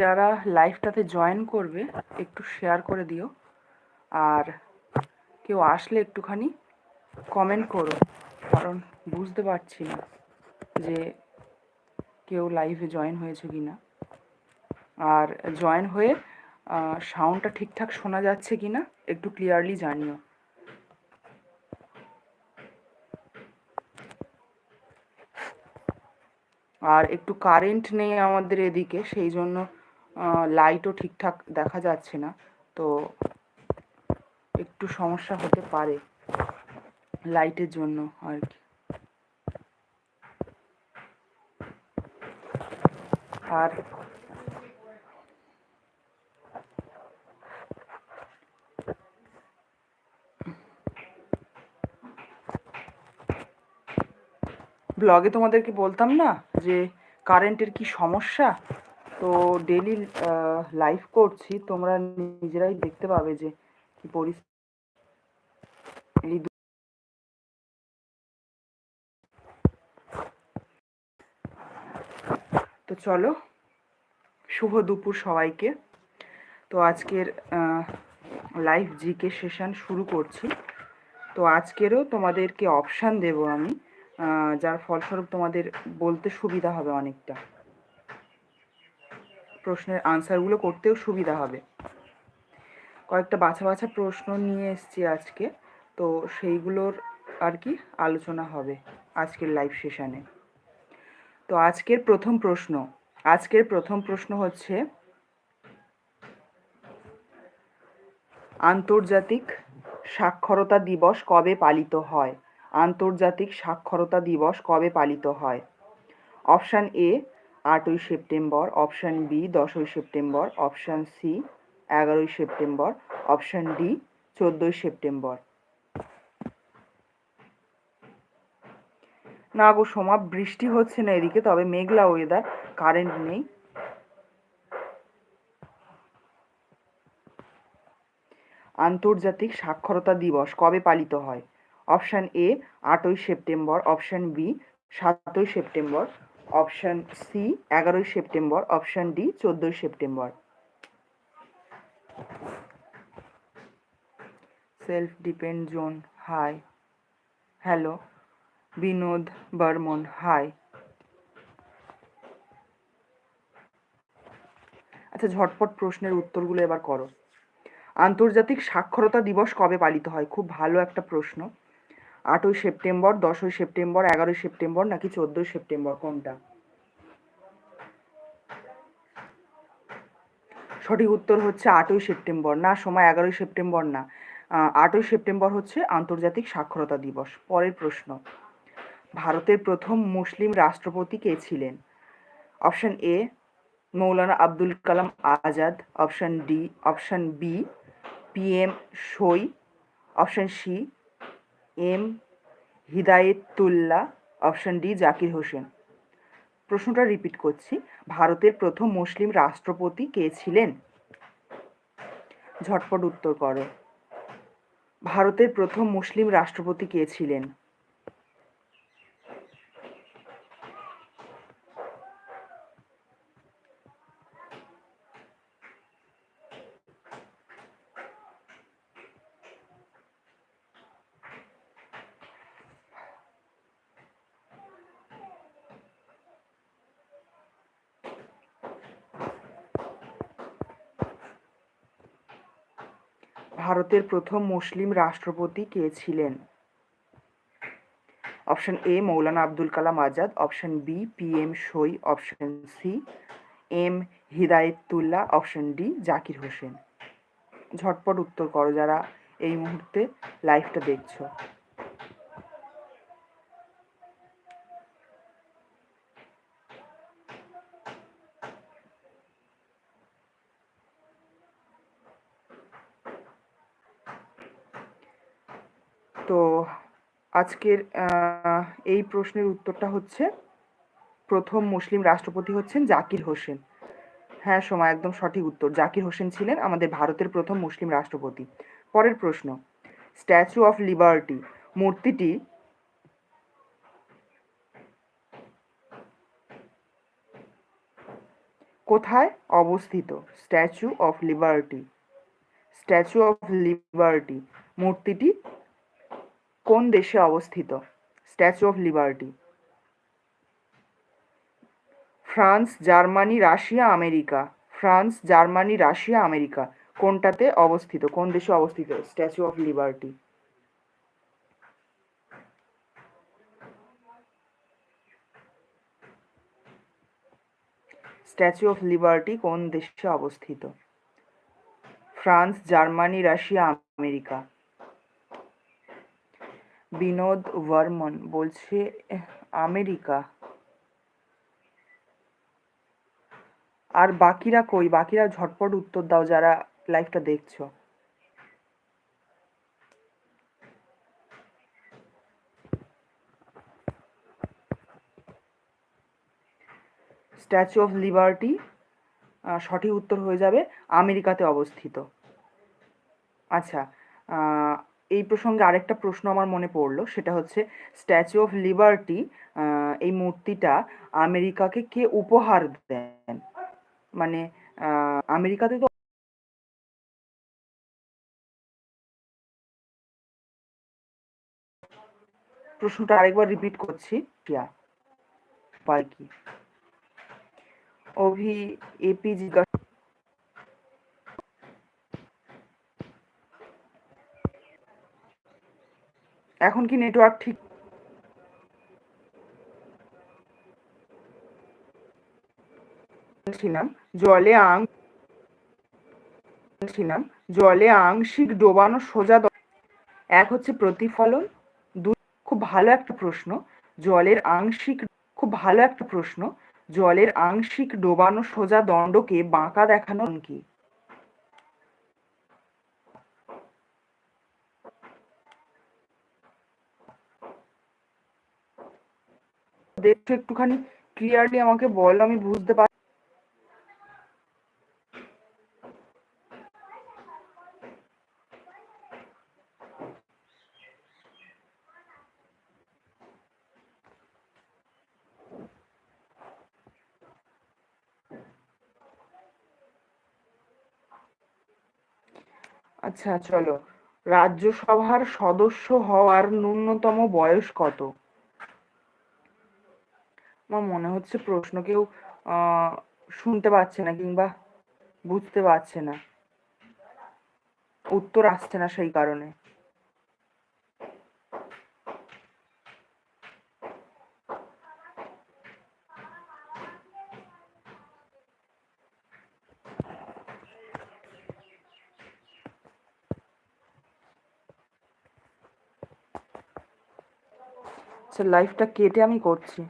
যারা লাইভটাতে জয়েন করবে, একটু শেয়ার করে দিও। আর কেউ আসলে একটুখানি কমেন্ট করো, কারণ বুঝতে পারছি না যে কেউ লাইভে জয়েন হয়েছে কি না আর জয়েন হয়ে সাউন্ডটা ঠিকঠাক শোনা যাচ্ছে কি না একটু ক্লিয়ারলি জানিও। আর একটু কারেন্ট নেই আমাদের এদিকে, সেই জন্য লাইটও ঠিকঠাক দেখা যাচ্ছে না, তো একটু সমস্যা হতে পারে লাইটের জন্য আর কি। আর ব্লগে তোমাদেরকে বলতাম না যে কারেন্টের কি সমস্যা? তো ডেলি লাইভ করছি, তোমরা নিজেরাই দেখতে পাবে যে কি পরিস্থিতি। তো চলো, শুভ দুপুর সবাইকে। তো আজকের লাইভ জিকে সেশন শুরু করছি। তো আজকেরও তোমাদেরকে অপশান দেব আমি যার ফলস্বরূপ তোমাদের বলতে সুবিধা হবে অনেকটা। প্রশ্নের আনসারগুলো করতেও সুবিধা হবে। কয়েকটা বাছা বাছা প্রশ্ন নিয়ে এসছি আজকে, তো সেইগুলোর আর কি আলোচনা হবে আজকের লাইভ সেশানে তো আজকের প্রথম প্রশ্ন, আজকের প্রথম প্রশ্ন হচ্ছে, আন্তর্জাতিক সাক্ষরতা দিবস কবে পালিত হয়? আন্তর্জাতিক সাক্ষরতা দিবস কবে পালিত হয়? অপশান এ আটই সেপ্টেম্বর, অপশান বি দশই সেপ্টেম্বর, অপশান সি এগারোই সেপ্টেম্বর, অপশান ডি চোদ্দোই সেপ্টেম্বর। না গো সোমা, বৃষ্টি হচ্ছে না এদিকে, তবে মেঘলা ওয়েদার কারেন্ট নেই। আন্তর্জাতিক সাক্ষরতা দিবস কবে পালিত হয়? অপশান এ আটই সেপ্টেম্বর, অপশান বি সাতই সেপ্টেম্বর অপশান সি, এগারোই সেপ্টেম্বর। অপশান ডি, চোদ্দই সেপ্টেম্বর। সেলফ ডিপেন্ড zone hi hello Binod Barman hi আচ্ছা ঝটপট প্রশ্নের উত্তরগুলো এবার করো। আন্তর্জাতিক সাক্ষরতা দিবস কবে পালিত হয়? খুব ভালো একটা প্রশ্ন। আটই সেপ্টেম্বর, দশই সেপ্টেম্বর, এগারোই সেপ্টেম্বর নাকি চোদ্দই সেপ্টেম্বর, কোনটা? সঠিক উত্তর হচ্ছে আটই সেপ্টেম্বর। না, সময় এগারোই সেপ্টেম্বর না। আটই সেপ্টেম্বর হচ্ছে আন্তর্জাতিক সাক্ষরতা দিবস, পরের প্রশ্ন। ভারতের প্রথম মুসলিম রাষ্ট্রপতি কে ছিলেন? Option A, Maulana Abdul Kalam Azad. Option D, option B, P M Sayeed. Option C M Hidayatullah, option D, Zakir Hussain. প্রশ্নটা রিপিট করছি। ভারতের প্রথম মুসলিম রাষ্ট্রপতি কে ছিলেন? ঝটপট উত্তর করো। ভারতের প্রথম মুসলিম রাষ্ট্রপতি কে ছিলেন? ভারতের প্রথম মুসলিম রাষ্ট্রপতি কে ছিলেন? Option A Maulana Abdul Kalam Azad, option B P M Sayeed, option C M Hidayatullah, option D Zakir Hussain. ঝটপট উত্তর করো যারা এই মুহূর্তে লাইভটা দেখছ। তো আজকের এই প্রশ্নের উত্তরটা হচ্ছে, প্রথম মুসলিম রাষ্ট্রপতি হচ্ছেন জাকির হোসেন। হ্যাঁ সময় একদম সঠিক উত্তর। জাকির হোসেন ছিলেন আমাদের ভারতের প্রথম মুসলিম রাষ্ট্রপতি। পরের প্রশ্ন, স্ট্যাচু অফ লিবার্টি, মূর্তিটি কোথায় অবস্থিত? Statue of liberty, statue of liberty, মূর্তিটি কোন দেশে অবস্থিত? Statue of liberty France, Germany, Russia, America. France, Germany, Russia, America. কোনটাতে অবস্থিত? কোন দেশে অবস্থিত? Statue of liberty statue of liberty কোন দেশে অবস্থিত? France, Germany, Russia, America. Binod Barman বলছে আমেরিকা। আর বাকিরা কই? বাকিরা ঝটপট উত্তর দাও যারা লাইভটা দেখছ। স্ট্যাচু অফ লিবার্টি সঠিক উত্তর হয়ে যাবে আমেরিকাতে অবস্থিত। আচ্ছা এই প্রসঙ্গে আরেকটা প্রশ্ন আমার মনে পড়ল, সেটা হচ্ছে স্ট্যাচু অফ লিবার্টি এই মূর্তিটা আমেরিকাকে কে উপহার দেন? মানে আমেরিকাতে তো প্রশ্নটা আরেকবার রিপিট করছি। প্রিয়া কি? অভি এপি জিজ্ঞাসা এখন কি নেটওয়ার্ক ঠিক? ছিলাম জলে আং ছিলাম জলে আংশিক ডোবানো সোজা এক হচ্ছে প্রতিফলন, দুই খুব ভালো একটা প্রশ্ন। জলের আংশিক খুব ভালো একটা প্রশ্ন। জলের আংশিক ডোবানো সোজা দণ্ডকে বাঁকা দেখানো কি? দেখছ একটুখানি ক্লিয়ারলি আমাকে বল, আমি বুঝতে পার আচ্ছা চলো। রাজ্যসভার সদস্য হওয়ার ন্যূনতম বয়স কত? আমার মনে হচ্ছে প্রশ্ন কেউ শুনতে পাচ্ছে না কিংবা বুঝতে পারছে না। উত্তর আসছে না সেই কারণে। আচ্ছা লাইভটা কেটে আমি করছি।